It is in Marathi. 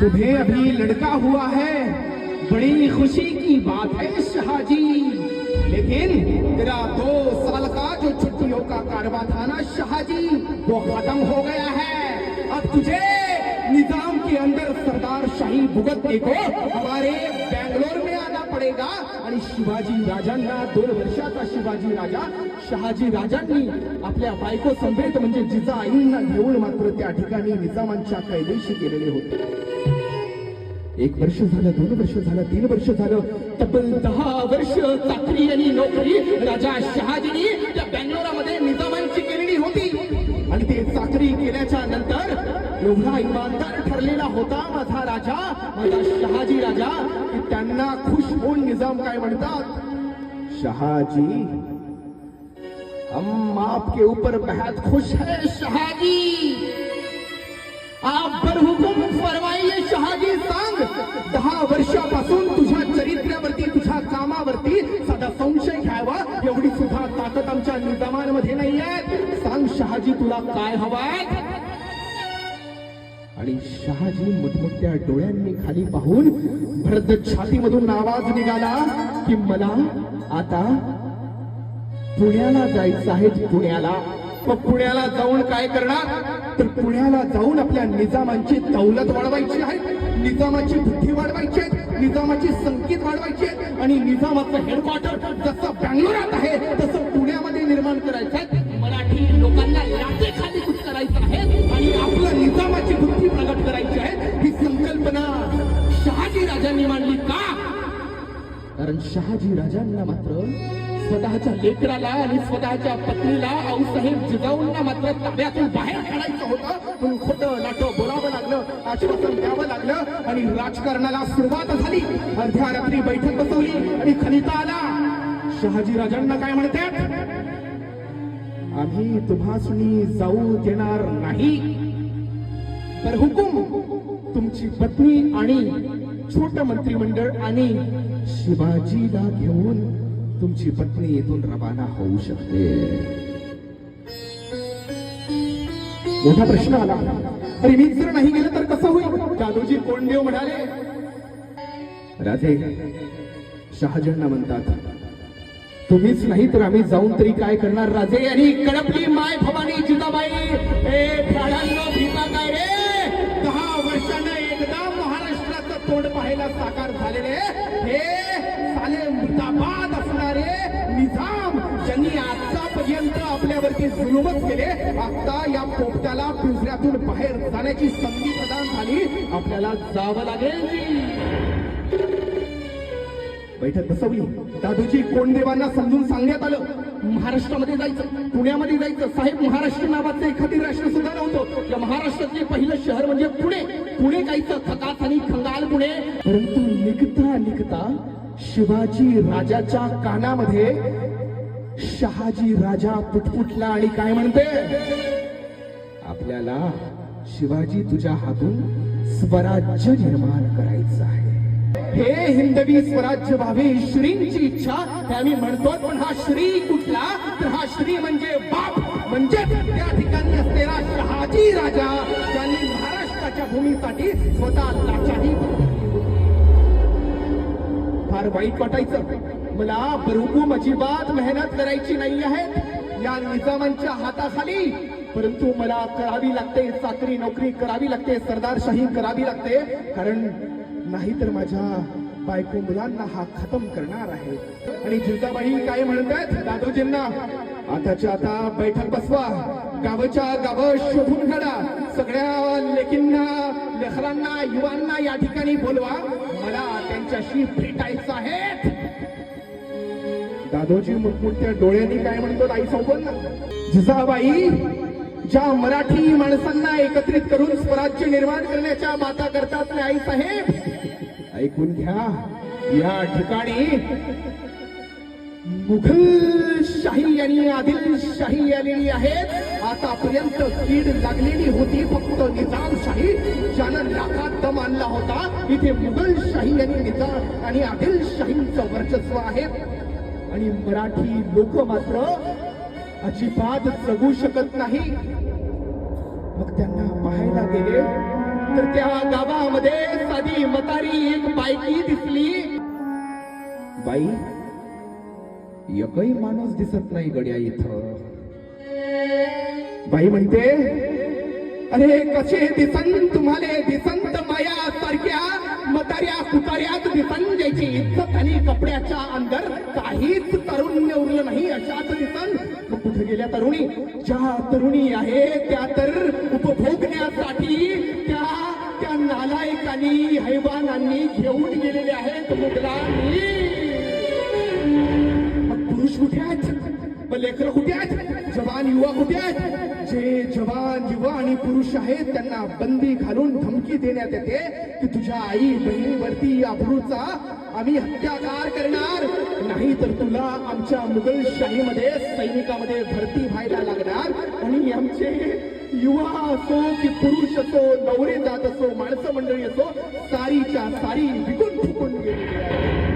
तुम्हें अभी लड़का हुआ है। बड़ी खुशी की बात है शाहजी। लेकिन तेरा दो साल का जो छुट्टियों का कारवा था ना शाहजी, वो खत्म हो गया है। अब तुझे निज़ाम के अंदर सरदार शाही भुगतने को हमारे बेंगलोर में आना पडेगा। आणि शिवाजी राजा राजांना दोन वर्षाचा शिवाजी राजा। शाहजी शहाजी राजांनी आपल्या बायको समवेत म्हणजे जिजाईंना घेऊन मात्र त्या ठिकाणी निजामांच्या कैदेशी गेलेले होते। एक वर्ष झालं दोन वर्ष झालं तीन वर्ष झालं. तब्बल दहा वर्ष चाकरी आणि नोकरी राजा शहाजीनी त्या बँगलोरामध्ये निजामांची केलेली होती. आणि ते चाकरी केल्याच्यानंतर एवढा इमानदार ठरलेला होता माझा राजा माझा शहाजी राजा की त्यांना खुश होऊन निजाम काय म्हणतात? शहाजी हम आपके ऊपर बेहद खुश है शहाजी. निजामांमध्ये नाहीये. सांग शहाजी तुला काय हवाय? आणि शहाजी मोठमोठ्या डोळ्यांनी खाली पाहून भरत छातीमधून आवाज निघाला की मला आता पुण्याला जायचं आहे पुण्याला. मग पुण्याला जाऊन काय करणार? तर पुण्याला जाऊन आपल्या निजामांची दौलत वाढवायची आहे. निजामाची बुद्धी वाढवायची आहे. निजामाची संकेत वाढवायची आहे. आणि निजामाचं हेडक्वार्टर जसं बँगलोरात आहे पण शहाजी राजांना मात्र स्वतःच्या लेकराला आणि स्वतःच्या पत्नीला आऊसाहेब जिजाऊंना मात्र ताब्यातून बाहेर काढायचं होतं. पण खोटं नाटं बोलावं लागलं आश्वासन द्यावं लागलं आणि राजकारणाला सुरुवात झाली. अर्ध्या रात्री बैठक बसवली आणि खलिता आला शहाजी राजांना काय म्हणतात? आम्ही तुम्हासनी जाऊ देणार नाही. तर हुकुम तुमची पत्नी आणि छोट मंत्रिमंडळ आणि शिवाजीला घेऊन तुमची पत्नी येथून रवाना होऊ शकते. मोठा प्रश्न आला. अरे मी जर नाही गेलं तर कसं होईल? जादूजी कोंडदेव म्हणाले राजे शहाजणना म्हणतात तुम्हीच नाही तर आम्ही जाऊन तरी काय करणार राजे? आणि कडपली माय भवानी ज्यांनी आतापर्यंत आपल्यावरती जुलूमच केले. आता या पोपट्याला पिंजऱ्यातून बाहेर जाण्याची संधी प्रदान झाली. आपल्याला जावं लागेल. बैठक बसवली. दादूजी कोंडदेवांना समजून सांगण्यात आलं. महाराष्ट्रामध्ये जायचं पुण्यामध्ये जायचं. साहेब महाराष्ट्र नावाचं एखादी राष्ट्र सुद्धा नव्हतं. या महाराष्ट्रातले पहिलं शहर म्हणजे पुणे. पुणे जायचं खकास आणि खंगाल पुणे. परंतु निघता निघता शिवाजी राजाच्या कानामध्ये शहाजी राजा पुटपुटला आणि काय म्हणते? आपल्याला शिवाजी तुझ्या हातून स्वराज्य निर्माण करायचं आहे. हे हिंदवी स्वराज्य व्हावे श्रींची इच्छा आम्ही म्हणतो पण हा श्री कुठला? तर हा श्री म्हणजे बाप. म्हणजे त्या ठिकाणी असलेला शहाजी राजा त्यांनी महाराष्ट्राच्या भूमीसाठी स्वतः लाचाही फार वाईट वाटायचं. मला प्रभू अजिबात मेहनत करायची नाही आहे या निजामांच्या हाताखाली. परंतु मला करावी लागते चाकरी नोकरी करावी लागते सरदारशाही करावी लागते. कारण नाहीतर माझ्या बायको मुलांना हा खतम करणार आहे. आणि जिजाबाई काय म्हणतात? दादोजींना आताच्या आता बैठक बसवा. गावच्या गाव शोधून काढा. सगळ्या लेकींना लेखरांना युवांना या ठिकाणी बोलवा. मला त्यांच्याशी भेटायचं आहे. दादोजी मुठमुठ्या डोळ्यांनी काय म्हणतो आई सोबत जिजाबाई ज्या मराठी माणसांना एकत्रित करून स्वराज्य निर्माण करण्याच्या माता करतात ना आई साहेब? ऐकून घ्या या ठिकाणी मुघलशाही यांनी आणि आदिलशाही आलेली आहेत. आतापर्यंत कीड लागलेली होती फक्त निजामशाही ज्यानं लाखात दम आणला होता. इथे मुघलशाही आणि निजाम आणि आदिलशाहीचं वर्चस्व आहे. आणि मराठी लोक मात्र अजिबात जगू शकत नाही. मग त्यांना पाहायला गेले तर त्या गावामध्ये साधी मतारी एक बायकी दिसली. बाई एकही माणूस दिसत नाही गड्या इथं. बाई म्हणते अरे कसे दिसन तुम्हाला दिसंत माया सारख्या मताऱ्या कुताऱ्यात दिसन ज्याची इज्जत आणि कपड्याच्या अंदर काहीच तरुण उरलं नाही अशाच दिसन. मग कुठे गेल्या तरुणी? ज्या तरुणी आहे त्या तर उपभोगण्यासाठी त्या त्या नालायकांनी हैवानांनी घेऊन गेलेले आहेत मुघलांनी. मग पुरुष कुठे आहेत? मग लेकरं कुठे आहेत? जवान युवा कुठे आहेत? आणि पुरुष आहेत त्यांना बंदी घालून धमकी देण्यात येते की तुझ्या आई बहिणीवरती अब्रूचा आम्ही हत्याकार करणार. नाही तर तुला आमच्या मुघल शाहीमध्ये सैनिकामध्ये भरती व्हायला लागणार. आणि आमचे युवा असो की पुरुष असो नवरे जात असो माणसं मंडळी असो सारीच्या सारी विकून फुकून